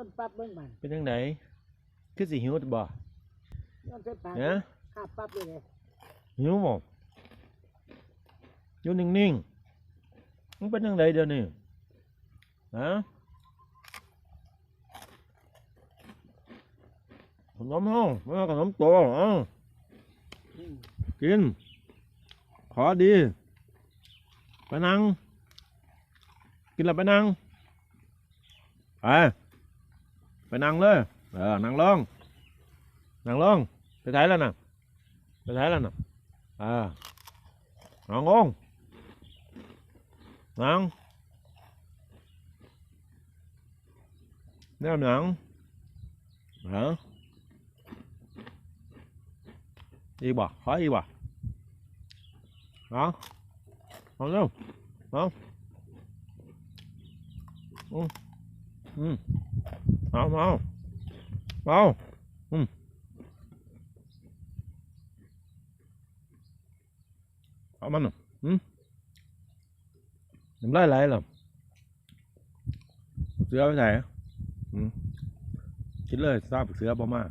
ต้นปั๊บเบิ่งมันเป็นยังไงคือสิหิวบ่ย้อนเส้นปากเนี่ยข้าปั๊บเลยเลยหิวบ่อยู่นิ่งๆมันเป็นยังไงเดี๋ยวนี้ฮะขนมห้องไม่เอาขนมโตเอ้าอืมกิน ขอดีไปนั่ง กินแล้วไปนั่งไป ไปนั่งเลยเออนั่งลงนั่งลงไปไหนแล้วน่ะไปไหนแล้วน่ะเออนั่งลงนั่งเนี่ยหนังฮะอีกบ่ขออีกบ่เอาเอาเร็วเอาอืม อืมเอาเอาเอาอืมเอามันน่ะอืมน้ำลายไหลหรอเสือไปไหนอืมกินเลยทราบเสือบ่มา